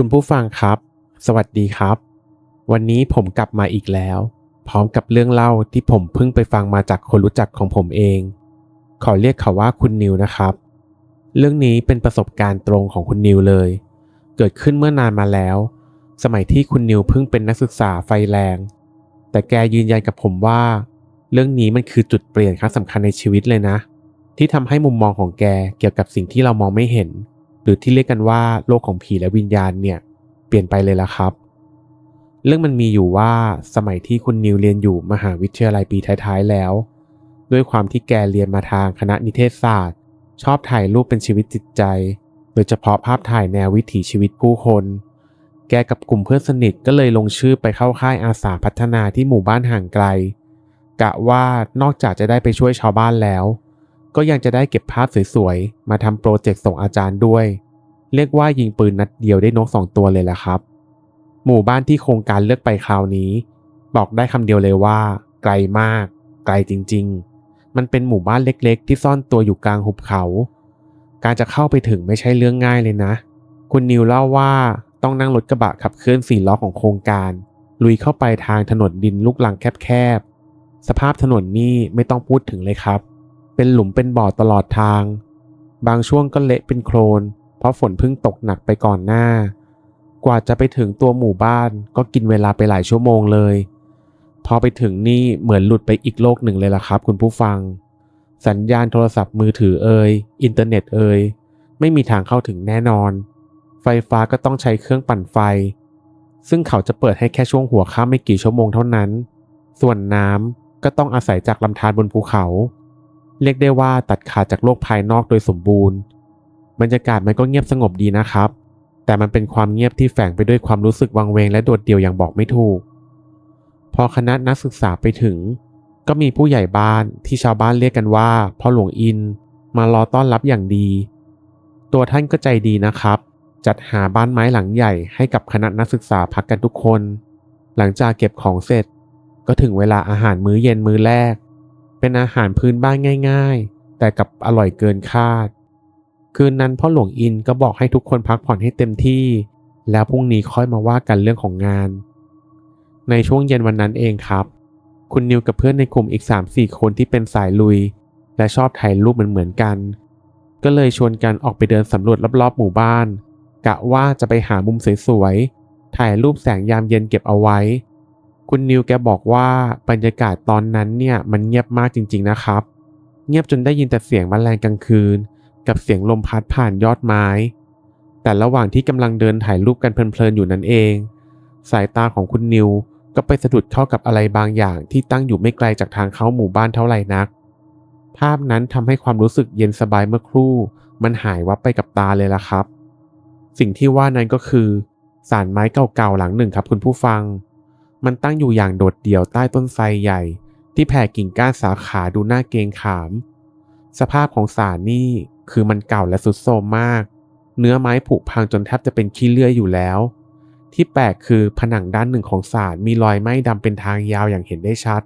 คุณผู้ฟังครับ สวัสดีครับ วันนี้ผมกลับมาอีกแล้ว พร้อมกับเรื่องเล่าที่ผมเพิ่งไปฟังมาจากคนรู้จักของผมเอง ขอเรียกเขาว่าคุณนิวนะครับ เรื่องนี้เป็นประสบการณ์ตรงของคุณนิวเลย เกิดขึ้นเมื่อนานมาแล้ว สมัยที่คุณนิวเพิ่งเป็นนักศึกษาไฟแรง แต่แกยืนยันกับผมว่า เรื่องนี้มันคือจุดเปลี่ยนครั้งสำคัญในชีวิตเลยนะ ที่ทำให้มุมมองของแกเกี่ยวกับสิ่งที่เรามองไม่เห็น รือที่เรียกกันว่าโลกของผีและวิญญาณเนี่ยเปลี่ยนไปเลยละครับ เรื่องมันมีอยู่ว่าสมัยที่คุณนิวเรียนอยู่มหาวิทยาลัยปีท้ายๆแล้ว ด้วยความที่แกเรียนมาทางคณะนิเทศศาสตร์ ชอบถ่ายรูปเป็นชีวิตจิตใจ โดยเฉพาะภาพถ่ายแนววิถีชีวิตผู้คน แกกับกลุ่มเพื่อนสนิทก็เลยลงชื่อไปเข้าค่ายอาสาพัฒนาที่หมู่บ้านห่างไกล กะว่านอกจากจะได้ไปช่วยชาวบ้านแล้ว ก็ยังจะได้เก็บภาพสวยๆ มาทำโปรเจกต์ส่งอาจารย์ด้วย เรียกว่ายิงปืนนัดเดียวได้นกสองตัวเลยแหละครับ หมู่บ้านที่โครงการเลือกไปคราวนี้ บอกได้คำเดียวเลยว่า ไกลมาก ไกลจริง ๆ มันเป็นหมู่บ้านเล็กๆ ที่ซ่อนตัวอยู่กลางหุบเขา การจะเข้าไปถึงไม่ใช่เรื่องง่ายเลยนะ คุณนิวเล่าว่าต้องนั่งรถกระบะขับเคลื่อนสี่ล้อของโครงการ ลุยเข้าไปทางถนนดินลูกลังแคบๆสภาพถนนนี่ไม่ต้องพูดถึงเลยครับ เป็นหลุมเป็นบ่อตลอดทาง บางช่วงก็เละเป็นโคลน เพราะฝนเพิ่งตกหนักไปก่อนหน้า กว่าจะไปถึงตัวหมู่บ้านก็กินเวลาไปหลายชั่วโมงเลย พอไปถึงนี่เหมือนหลุดไปอีกโลกหนึ่งเลยล่ะครับคุณผู้ฟัง สัญญาณโทรศัพท์มือถือเอ่ยอินเทอร์เน็ตเอ่ยไม่มีทางเข้าถึงแน่นอน ไฟฟ้าก็ต้องใช้เครื่องปั่นไฟ ซึ่งเขาจะเปิดให้แค่ช่วงหัวค่ำไม่กี่ชั่วโมงเท่านั้น ส่วนน้ำก็ต้องอาศัยจากลำธารบนภูเขา เรียกได้ว่าตัดขาดจากโลกภายนอกโดยสมบูรณ์ บรรยากาศมันก็เงียบสงบดีนะครับ แต่มันเป็นความเงียบที่แฝงไปด้วยความรู้สึกวังเวงและโดดเดี่ยวอย่างบอกไม่ถูก พอคณะนักศึกษาไปถึง ก็มีผู้ใหญ่บ้านที่ชาวบ้านเรียกกันว่าพ่อหลวงอินมารอต้อนรับอย่างดี ตัวท่านก็ใจดีนะครับ จัดหาบ้านไม้หลังใหญ่ให้กับคณะนักศึกษาพักกันทุกคน หลังจากเก็บของเสร็จ ก็ถึงเวลาอาหารมื้อเย็นมื้อแรก เป็นอาหารพื้นบ้านง่าย ๆ แต่กับอร่อยเกินคาด คืนนั้นพ่อหลวงอินก็บอกให้ทุกคนพักผ่อนให้เต็มที่ แล้วพรุ่งนี้ค่อยมาว่ากันเรื่องของงาน ในช่วงเย็นวันนั้นเองครับ คุณนิวกับเพื่อนในกลุ่มอีก 3-4 คนที่เป็นสายลุย และชอบถ่ายรูปเหมือนๆกัน ก็เลยชวนกันออกไปเดินสำรวจรอบๆหมู่บ้าน กะว่าจะไปหามุมสวยๆถ่ายรูปแสงยามเย็นเก็บเอาไว้ คุณนิวแกบอกว่าบรรยากาศตอนนั้นเนี่ยมันเงียบมากจริงๆนะครับ เงียบจนได้ยินแต่เสียงแมลงกลางคืน กับเสียงลมพัดผ่านยอดไม้ แต่ระหว่างที่กำลังเดินถ่ายรูปกันเพลินๆอยู่นั้นเอง สายตาของคุณนิวก็ไปสะดุดเข้ากับอะไรบางอย่างที่ตั้งอยู่ไม่ไกลจากทางเข้าหมู่บ้านเท่าไหร่นัก ภาพนั้นทำให้ความรู้สึกเย็นสบายเมื่อครู่ มันหายวับไปกับตาเลยล่ะครับ สิ่งที่ว่านั้นก็คือสารไม้เก่าๆหลังหนึ่งครับคุณผู้ฟัง มันตั้งอยู่อย่างโดดเดี่ยวใต้ต้นไทรใหญ่ ที่แผ่กิ่งก้านสาขาดูน่าเกงขาม สภาพของสารนี่คือมันเก่าและสุดโทรมมาก เนื้อไม้ผุพังจนแทบจะเป็นขี้เลื่อยอยู่แล้ว ที่แปลกคือผนังด้านหนึ่งของศาลมีรอยไหม้ดำเป็นทางยาวอย่างเห็นได้ชัด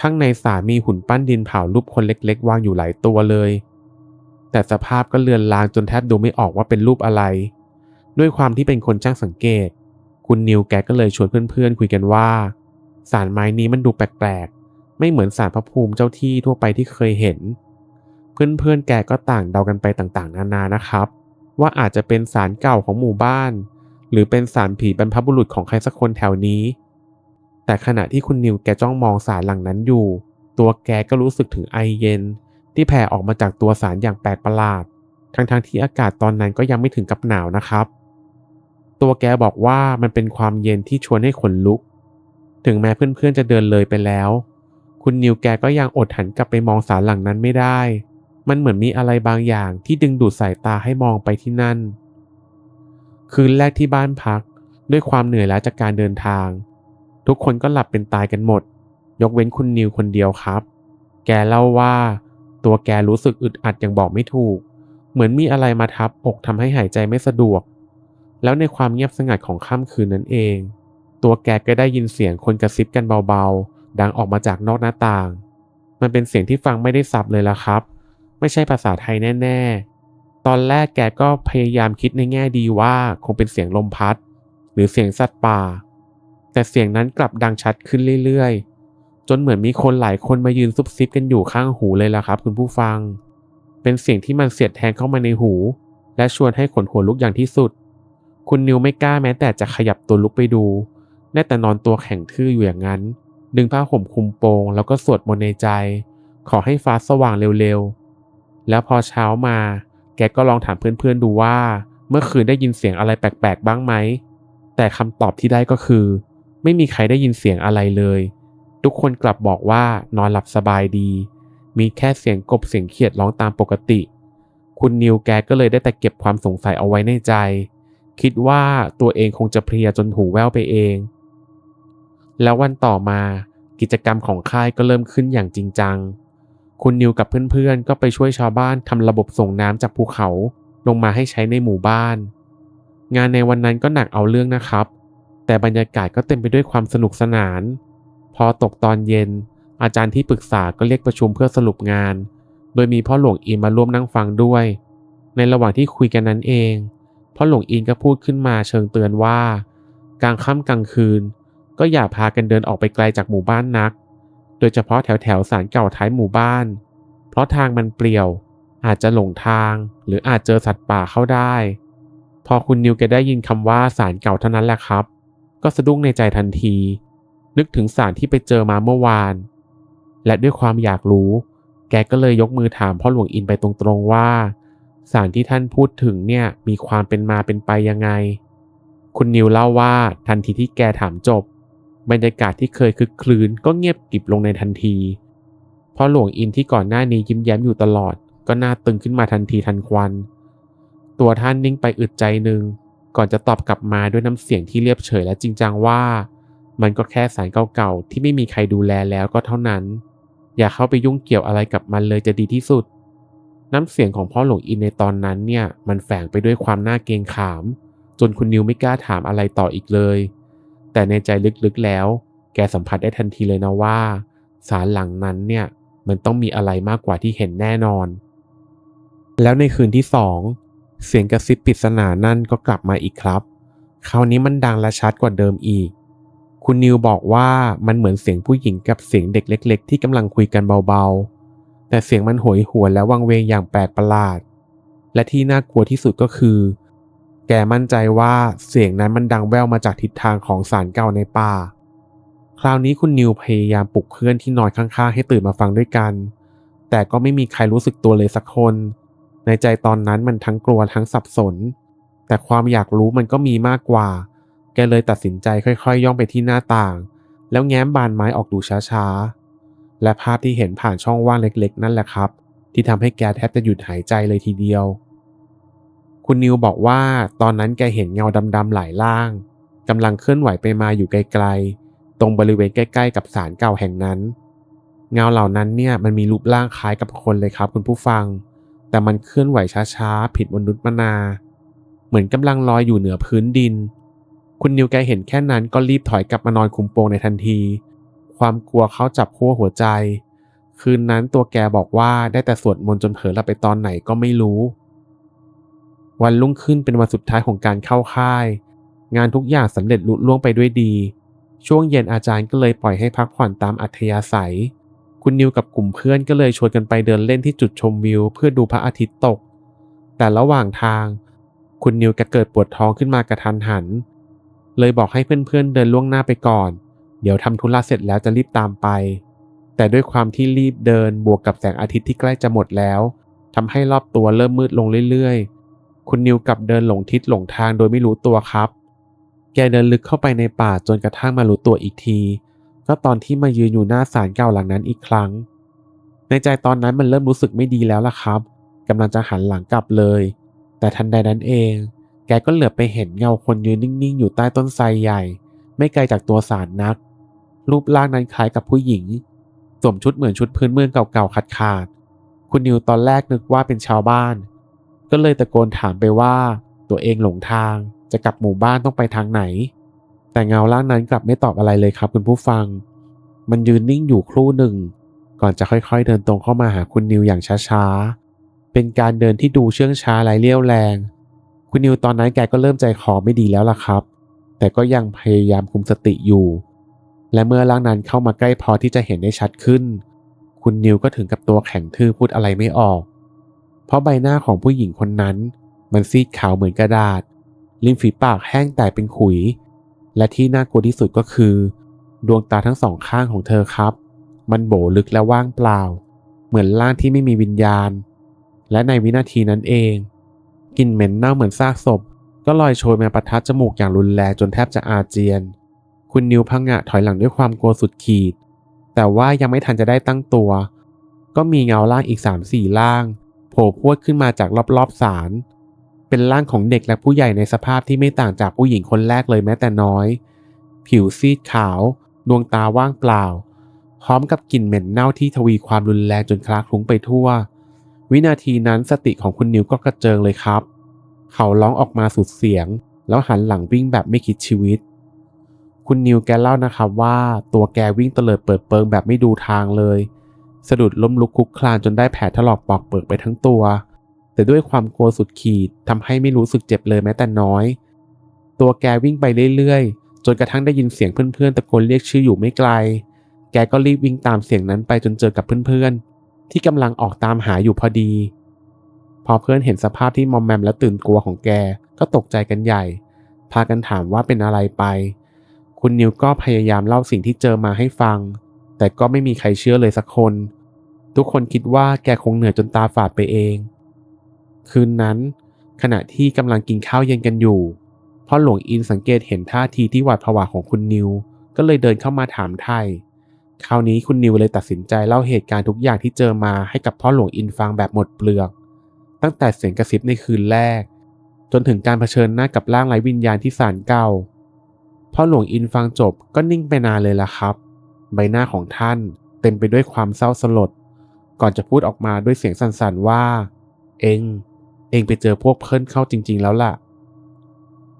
ข้างในศาลมีหุ่นปั้นดินเผารูปคนเล็กๆ วางอยู่หลายตัวเลย แต่สภาพก็เลือนลางจนแทบดูไม่ออกว่าเป็นรูปอะไร ด้วยความที่เป็นคนช่างสังเกต คุณนิวแกก็เลยชวนเพื่อนๆ คุยกันว่าศาลไม้นี้มันดูแปลกๆ ไม่เหมือนศาลพระภูมิเจ้าที่ทั่วไปที่เคยเห็น เพื่อนๆ แกก็ต่างเดากันไปต่างๆ นานานะครับ ว่าอาจจะเป็นศาลเก่าของหมู่บ้าน หรือเป็นศาลผีบรรพบุรุษของใครสักคนแถวนี้ แต่ขณะที่คุณนิวแกจ้องมองศาลหลังนั้นอยู่ ตัวแกก็รู้สึกถึงไอเย็น ที่แผ่ออกมาจากตัวศาลอย่างแปลกประหลาด ทั้งๆที่อากาศตอนนั้นก็ยังไม่ถึงกับหนาวนะครับ ตัวแกบอกว่ามันเป็นความเย็นที่ชวนให้ขนลุก ถึงแม้เพื่อนๆจะเดินเลยไปแล้ว คุณนิวแกก็ยังอดหันกลับไปมองศาลหลังนั้นไม่ได้ มันเหมือนมีอะไรบางอย่างที่ดึงดูดสายตาให้มองไปที่นั่น คืนแรกที่บ้านพัก ด้วยความเหนื่อยล้าจากการเดินทาง ทุกคนก็หลับเป็นตายกันหมด ยกเว้นคุณนิวคนเดียวครับ แกเล่าว่า ตัวแกรู้สึกอึดอัดอย่างบอกไม่ถูก เหมือนมีอะไรมาทับอกทำให้หายใจไม่สะดวก แล้วในความเงียบสงัดของค่ำคืนนั้นเอง ตัวแกก็ได้ยินเสียงคนกระซิบกันเบาๆ ดังออกมาจากนอกหน้าต่าง มันเป็นเสียงที่ฟังไม่ได้สับเลยละครับ ไม่ใช่ภาษาไทยแน่ๆ ตอนแรกแกก็พยายามคิดในแง่ดีว่าคงเป็นเสียงลมพัด หรือเสียงสัตว์ป่า แต่เสียงนั้นกลับดังชัดขึ้นเรื่อยๆ จนเหมือนมีคนหลายคนมายืนซุบซิบกันอยู่ข้างหูเลยล่ะครับ คุณผู้ฟัง เป็นเสียงที่มันเสียดแทงเข้ามาในหู และชวนให้ขนหัวลุกอย่างที่สุด คุณนิวไม่กล้าแม้แต่จะขยับตัวลุกไปดูได้แต่นอนตัวแข็งทื่ออยู่อย่างนั้น ดึงผ้าห่มคลุมโปงแล้วก็สวดมนต์ในใจ ขอให้ฟ้าสว่างเร็วๆ แล้วพอเช้ามา แกก็ลองถามเพื่อนๆดูว่า เมื่อคืนได้ยินเสียงอะไรแปลกๆบ้างไหม แต่คำตอบที่ได้ก็คือ ไม่มีใครได้ยินเสียงอะไรเลย ทุกคนกลับบอกว่านอนหลับสบายดี มีแค่เสียงกบเสียงเขียดร้องตามปกติ คุณนิวแกก็เลยได้แต่เก็บความสงสัยเอาไว้ในใจ คิดว่าตัวเองคงจะเพลียจนหูแว่วไปเอง แล้ววันต่อมากิจกรรมของค่ายก็เริ่มขึ้นอย่างจริงจัง คุณนิวกับเพื่อนๆ ก็ไปช่วยชาวบ้านทำระบบส่งน้ำจากภูเขาลงมาให้ใช้ในหมู่บ้าน งานในวันนั้นก็หนักเอาเรื่องนะครับ แต่บรรยากาศก็เต็มไปด้วยความสนุกสนาน พอตกตอนเย็น อาจารย์ที่ปรึกษาก็เรียกประชุมเพื่อสรุปงาน โดยมีพ่อหลวงอินมาร่วมนั่งฟังด้วย ในระหว่างที่คุยกันนั้นเอง พ่อหลวงอินก็พูดขึ้นมาเชิงเตือนว่า กลางค่ำกลางคืน ก็อย่าพากันเดินออกไปไกลจากหมู่บ้านนัก โดยเฉพาะแถวแถวสารเก่าท้ายหมู่บ้าน เพราะทางมันเปลี่ยว อาจจะหลงทาง หรืออาจเจอสัตว์ป่าเข้าได้ พอคุณนิวแกได้ยินคำว่าสารเก่าเท่านั้นแหละครับ ก็สะดุ้งในใจทันที นึกถึงสารที่ไปเจอมาเมื่อวาน และด้วยความอยากรู้ แกก็เลยยกมือถามพ่อหลวงอินไปตรงๆว่า สารที่ท่านพูดถึงเนี่ยมีความเป็นมาเป็นไปยังไง คุณนิวเล่าว่าทันทีที่แกถามจบบรรยากาศที่เคยคึกคลื้นก็เงียบกริบลงในทันทีเพราะหลวงอินที่ก่อนหน้านี้ยิ้มแย้มอยู่ตลอด ก็น่าตึงขึ้นมาทันทีทันควัน ตัวท่านนิ่งไปอึดใจหนึ่งก่อนจะตอบกลับมาด้วยน้ำเสียงที่เรียบเฉยและจริงจังว่า มันก็แค่สารเก่าๆที่ไม่มีใครดูแลแล้วก็เท่านั้น อย่าเข้าไปยุ่งเกี่ยวอะไรกับมันเลยจะดีที่สุด น้ำเสียงของพ่อหลวงอินในตอนนั้นเนี่ยมันแฝงไปด้วยความน่าเกรงขาม จนคุณนิวไม่กล้าถามอะไรต่ออีกเลย แต่ในใจลึกๆแล้ว แกสัมผัสได้ทันทีเลยนะว่าสารหลังนั้นเนี่ยมันต้องมีอะไรมากกว่าที่เห็นแน่นอน แล้วในคืนที่สองเสียงกระซิบปริศนานั่นก็กลับมาอีกครับ คราวนี้มันดังและชัดกว่าเดิมอีก คุณนิวบอกว่ามันเหมือนเสียงผู้หญิงกับเสียงเด็กเล็ก ๆ ที่กำลังคุยกันเบาๆ แต่เสียงมันโหยหวนและวังเวงอย่างแปลกประหลาด และที่น่ากลัวที่สุดก็คือ แกมั่นใจว่าเสียงนั้นมันดังแว่วมาจากทิศทางของสารเก่าในป่า คราวนี้คุณนิวพยายามปลุกเพื่อนที่นอนข้างๆให้ตื่นมาฟังด้วยกัน แต่ก็ไม่มีใครรู้สึกตัวเลยสักคน ในใจตอนนั้นมันทั้งกลัวทั้งสับสน แต่ความอยากรู้มันก็มีมากกว่า แกเลยตัดสินใจค่อยๆ ย่องไปที่หน้าต่าง แล้วแง้มบานไม้ออกดูช้าๆ และภาพที่เห็นผ่านช่องว่างเล็กๆ นั่นแหละครับ ที่ทำให้แกแทบจะหยุดหายใจเลยทีเดียว คุณนิวบอกว่าตอนนั้นแกเห็นเงาดำๆหลายล่างกำลังเคลื่อนไหวไปมาอยู่ไกลๆ ตรงบริเวณใกล้ๆ กับศาลเก่าแห่งนั้น เงาเหล่านั้นเนี่ยมันมีรูปร่างคล้ายกับคนเลยครับ คุณผู้ฟัง แต่มันเคลื่อนไหวช้าๆ ผิดมนุษย์มนา เหมือนกำลังลอยอยู่เหนือพื้นดิน คุณนิวแกเห็นแค่นั้นก็รีบถอยกลับมานอนคุมโปงในทันที ความกลัวเขาจับขั้วหัวใจ คืนนั้นตัวแกบอกว่าได้แต่สวดมนต์จนเผลอหลับไปตอนไหนก็ไม่รู้ วันรุ่งขึ้นเป็นวันสุดท้ายของการเข้าค่าย งานทุกอย่างสำเร็จลุล่วงไปด้วยดี ช่วงเย็นอาจารย์ก็เลยปล่อยให้พักผ่อนตามอัธยาศัย คุณนิวกับกลุ่มเพื่อนก็เลยชวนกันไปเดินเล่นที่จุดชมวิว เพื่อดูพระอาทิตย์ตก แต่ระหว่างทาง คุณนิวกเกิดปวดท้องขึ้นมากระทันหัน เลยบอกให้เพื่อนๆเดินล่วงหน้าไปก่อน เดี๋ยวทำธุระเสร็จแล้วจะรีบตามไป แต่ด้วยความที่รีบเดินบวกกับแสงอาทิตย์ที่ใกล้จะหมดแล้วทำให้รอบตัวเริ่มมืดลงเรื่อยๆ คุณนิวกลับเดินหลงทิศหลงทางโดยไม่รู้ตัวครับ แกเดินลึกเข้าไปในป่าจนกระทั่งมารู้ตัวอีกที ก็ตอนที่มายืนอยู่หน้าศาลเก่าหลังนั้นอีกครั้ง ในใจตอนนั้นมันเริ่มรู้สึกไม่ดีแล้วล่ะครับกำลังจะหันหลังกลับเลย แต่ทันใดนั้นเอง แกก็เหลือบไปเห็นเงาคนยืนนิ่งๆ อยู่ใต้ต้นไทรใหญ่ ไม่ไกลจากตัวศาลนัก รูปร่างนั้นคล้ายกับผู้หญิง สวมชุดเหมือนชุดพื้นเมืองเก่าๆขาดๆคุณนิวตอนแรกนึกว่าเป็นชาวบ้าน ก็เลยตะโกนถามไปว่า ตัวเองหลงทางจะกลับหมู่บ้านต้องไปทางไหน แต่เงาล่างนั้นกลับไม่ตอบอะไรเลยครับคุณผู้ฟัง มันยืนนิ่งอยู่ครู่หนึ่ง ก่อนจะค่อยๆเดินตรงเข้ามาหาคุณนิวอย่างช้าๆ เป็นการเดินที่ดูเชื่องช้าไร้เรี่ยวแรง คุณนิวตอนนั้นแกก็เริ่มใจคอไม่ดีแล้วล่ะครับ แต่ก็ยังพยายามคุมสติอยู่ และเมื่อร่างนั้นเข้ามาใกล้พอที่จะเห็นได้ชัดขึ้น คุณนิวก็ถึงกับตัวแข็งทื่อพูดอะไรไม่ออก เพราะใบหน้าของผู้หญิงคนนั้น มันซีดขาวเหมือนกระดาษ ริมฝีปากแห้งแตกเป็นขุย และที่น่ากลัวที่สุดก็คือ ดวงตาทั้งสองข้างของเธอครับ มันโบลึกและว่างเปล่า เหมือนร่างที่ไม่มีวิญญาณ และในวินาทีนั้นเองกลิ่นเหม็นเน่าเหมือนซากศพ ก็ลอยโชยมาประทัดจมูกอย่างรุนแรงจนแทบจะอาเจียน คุณนิวพังงะถอยหลังด้วยความกลัวสุดขีด แต่ว่ายังไม่ทันจะได้ตั้งตัว ก็มีเงาล่างอีกสามสี่ล่าง โผล่พวดขึ้นมาจากรอบๆศาลเป็นร่างของเด็กและผู้ใหญ่ในสภาพที่ไม่ต่างจากผู้หญิงคนแรกเลยแม้แต่น้อย ผิวซีดขาว ดวงตาว่างเปล่า พร้อมกับกลิ่นเหม็นเน่าที่ทวีความรุนแรงจนคลาคลุ้งไปทั่ว วินาทีนั้นสติของคุณนิวก็กระเจิงเลยครับ เขาร้องออกมาสุดเสียง แล้วหันหลังวิ่งแบบไม่คิดชีวิต คุณนิวแกเล่านะครับว่าตัวแกวิ่งเตลิดเปิดเปิงแบบไม่ดูทางเลย สะดุดล้มลุกคลุกคลานจนได้แผลถลอกปอกเปิกไปทั้งตัว แต่ด้วยความกลัวสุดขีดทำให้ไม่รู้สึกเจ็บเลยแม้แต่น้อย ตัวแกวิ่งไปเรื่อยๆ จนกระทั่งได้ยินเสียงเพื่อนๆตะโกนเรียกชื่ออยู่ไม่ไกล แกก็รีบวิ่งตามเสียงนั้นไปจนเจอกับเพื่อนๆ ที่กำลังออกตามหาอยู่พอดี พอเพื่อนเห็นสภาพที่มอมแมมและตื่นกลัวของแกก็ตกใจกันใหญ่ พากันถามว่าเป็นอะไรไป คุณนิวก็พยายามเล่าสิ่งที่เจอมาให้ฟัง แต่ก็ไม่มีใครเชื่อเลยสักคน ทุกคนคิดว่าแกคงเหนื่อยจนตาฝาดไปเอง คืนนั้น ขณะที่กำลังกินข้าวเย็นกันอยู่พ่อหลวงอินสังเกตเห็นท่าทีที่หวาดผวาของคุณนิว ก็เลยเดินเข้ามาถามไทยคราวนี้คุณนิวเลยตัดสินใจเล่าเหตุการณ์ทุกอย่างที่เจอมาให้กับพ่อหลวงอินฟังแบบหมดเปลือก ตั้งแต่เสียงกระซิบในคืนแรก จนถึงการเผชิญหน้ากับร่างไร้วิญญาณที่ศาลเก่า พ่อหลวงอินฟังจบก็นิ่งไปนานเลยล่ะครับ ใบหน้าของท่านเต็มไปด้วยความเศร้าสลด ก่อนจะพูดออกมาด้วยเสียงสั่นๆว่า เองเองไปเจอพวกเพื่อนเข้าจริง ๆ แล้วล่ะ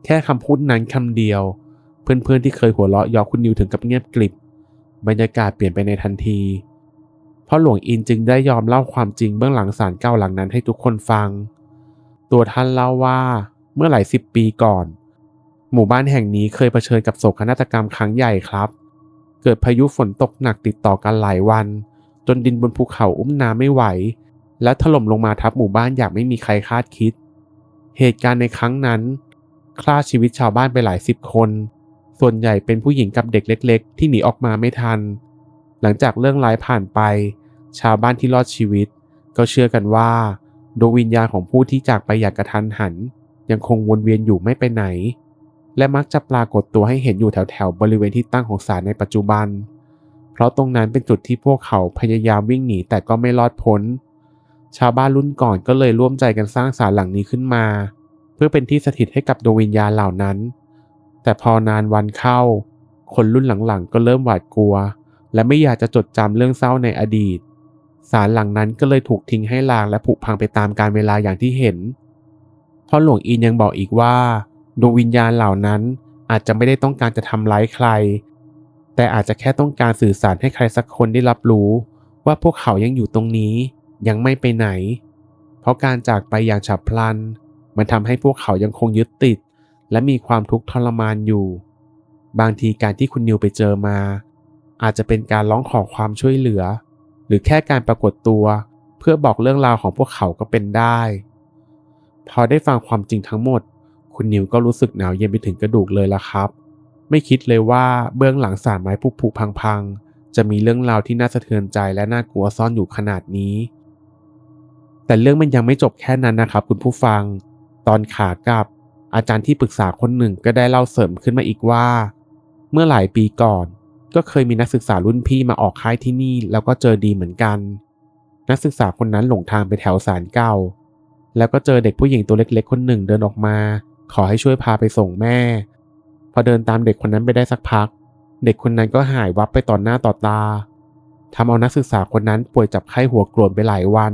แค่คำพูดนั้นคำเดียว เพื่อนๆที่เคยหัวเราะยอคุณนิวถึงกับเงียบกริบบรรยากาศเปลี่ยนไปในทันทีพ่อหลวงอินจึงได้ยอมเล่าความจริงเบื้องหลังศาลเก่าหลังนั้นให้ทุกคนฟัง ตัวท่านเล่าว่าเมื่อหลายสิบปีก่อน หมู่บ้านแห่งนี้เคยเผชิญกับโศกนาฏกรรมครั้งใหญ่ครับ เกิดพายุฝนตกหนักติดต่อกันหลายวัน จนดินบนภูเขาอุ้มน้ำไม่ไหว และถล่มลงมาทับหมู่บ้านอย่างไม่มีใครคาดคิด เหตุการณ์ในครั้งนั้นฆ่าชีวิตชาวบ้านไปหลายสิบคน ส่วนใหญ่เป็นผู้หญิงกับเด็กเล็ก ๆ ที่หนีออกมาไม่ทัน หลังจากเรื่องร้ายผ่านไป ชาวบ้านที่รอดชีวิต ก็เชื่อกันว่าดวงวิญญาณของผู้ที่จากไปอย่างกระทันหัน ยังคงวนเวียนอยู่ไม่ไปไหน และมักจะปรากฏตัวให้เห็นอยู่แถวๆบริเวณที่ตั้งของศาลในปัจจุบัน เพราะตรงนั้นเป็นจุดที่พวกเขาพยายามวิ่งหนีแต่ก็ไม่รอดพ้น ชาวบ้านรุ่นก่อนก็เลยร่วมใจกันสร้างศาลหลังนี้ขึ้นมา เพื่อเป็นที่สถิตให้กับดวงวิญญาณเหล่านั้น แต่พอนานวันเข้า คนรุ่นหลังๆก็เริ่มหวาดกลัว และไม่อยากจะจดจำเรื่องเศร้าในอดีตศาลหลังนั้นก็เลยถูกทิ้งให้ลางและผุพังไปตามกาลเวลาอย่างที่เห็นพ่อหลวงอินยังบอกอีกว่า ดวงวิญญาณเหล่านั้นอาจจะไม่ได้ต้องการจะทำร้ายใคร แต่อาจจะแค่ต้องการสื่อสารให้ใครสักคนได้รับรู้ ว่าพวกเขายังอยู่ตรงนี้ ยังไม่ไปไหน เพราะการจากไปอย่างฉับพลัน มันทำให้พวกเขายังคงยึดติด และมีความทุกข์ทรมานอยู่ บางทีการที่คุณนิวไปเจอมา อาจจะเป็นการร้องขอความช่วยเหลือ หรือแค่การปรากฏตัว เพื่อบอกเรื่องราวของพวกเขาก็เป็นได้ พอได้ฟังความจริงทั้งหมด คุณนิวก็รู้สึกหนาวเย็นไปถึงกระดูกเลยละครับ ไม่คิดเลยว่าเบื้องหลังสารไม้ผุผุพังๆ จะมีเรื่องราวที่น่าสะเทือนใจและน่ากลัวซ่อนอยู่ขนาดนี้ แต่เรื่องมันยังไม่จบแค่นั้นนะครับ คุณผู้ฟัง ตอนขากลับ อาจารย์ที่ปรึกษาคนหนึ่งก็ได้เล่าเสริมขึ้นมาอีกว่า เมื่อหลายปีก่อน ก็เคยมีนักศึกษารุ่นพี่มาออกค่ายที่นี่ แล้วก็เจอดีเหมือนกัน นักศึกษาคนนั้นหลงทางไปแถวศาลเก่าแล้วก็เจอเด็กผู้หญิงตัวเล็กๆ คนหนึ่งเดินออกมา ขอให้ช่วยพาไปส่งแม่ พอเดินตามเด็กคนนั้นไปได้สักพัก เด็กคนนั้นก็หายวับไปต่อหน้าต่อตาทำเอานักศึกษาคนนั้นป่วยจับไข้หัวโกรธไปหลายวัน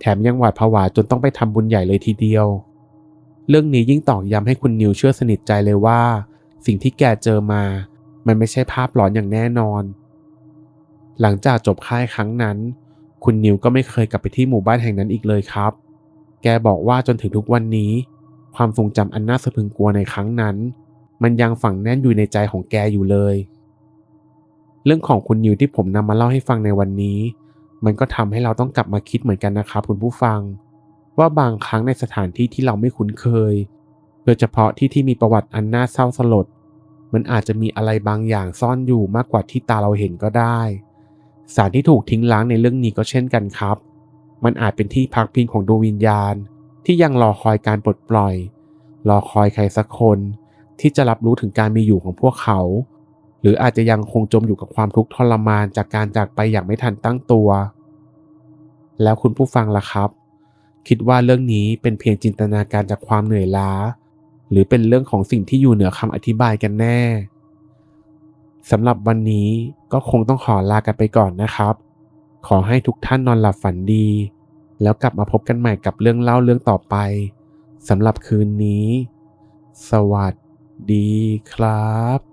แถมยังหวาดผวาจนต้องไปทำบุญใหญ่เลยทีเดียว เรื่องนี้ยิ่งตอกย้ำให้คุณนิวเชื่อสนิทใจเลยว่า สิ่งที่แกเจอมา มันไม่ใช่ภาพหลอนอย่างแน่นอน หลังจากจบค่ายครั้งนั้น คุณนิวก็ไม่เคยกลับไปที่หมู่บ้านแห่งนั้นอีกเลยครับ แกบอกว่าจนถึงทุกวันนี้ ความทรงจำอันน่าสะพรึงกลัวในครั้งนั้น มันยังฝังแน่นอยู่ในใจของแกอยู่เลย เรื่องของคุณนิวที่ผมนำมาเล่าให้ฟังในวันนี้ มันก็ทำให้เราต้องกลับมาคิดเหมือนกันนะครับคุณผู้ฟัง ว่าบางครั้งในสถานที่ที่เราไม่คุ้นเคย โดยเฉพาะที่ที่มีประวัติอันน่าเศร้าสลด มันอาจจะมีอะไรบางอย่างซ่อนอยู่มากกว่าที่ตาเราเห็นก็ได้ สารที่ถูกทิ้งล้างในเรื่องนี้ก็เช่นกันครับ มันอาจเป็นที่พักพิงของดวงวิญญาณ ที่ยังรอคอยการปลดปล่อย รอคอยใครสักคน ที่จะรับรู้ถึงการมีอยู่ของพวกเขา หรืออาจจะยังคงจมอยู่กับความทุกข์ทรมานจากการจากไปอย่างไม่ทันตั้งตัว แล้วคุณผู้ฟังล่ะครับ คิดว่าเรื่องนี้เป็นเพียงจินตนาการจากความเหนื่อยล้า หรือเป็นเรื่องของสิ่งที่อยู่เหนือคำอธิบายกันแน่สำหรับวันนี้ก็คงต้องขอลากันไปก่อนนะครับ ขอให้ทุกท่านนอนหลับฝันดี แล้วกลับมาพบกันใหม่กับเรื่องเล่าเรื่องต่อไปสำหรับคืนนี้ สวัสดีครับ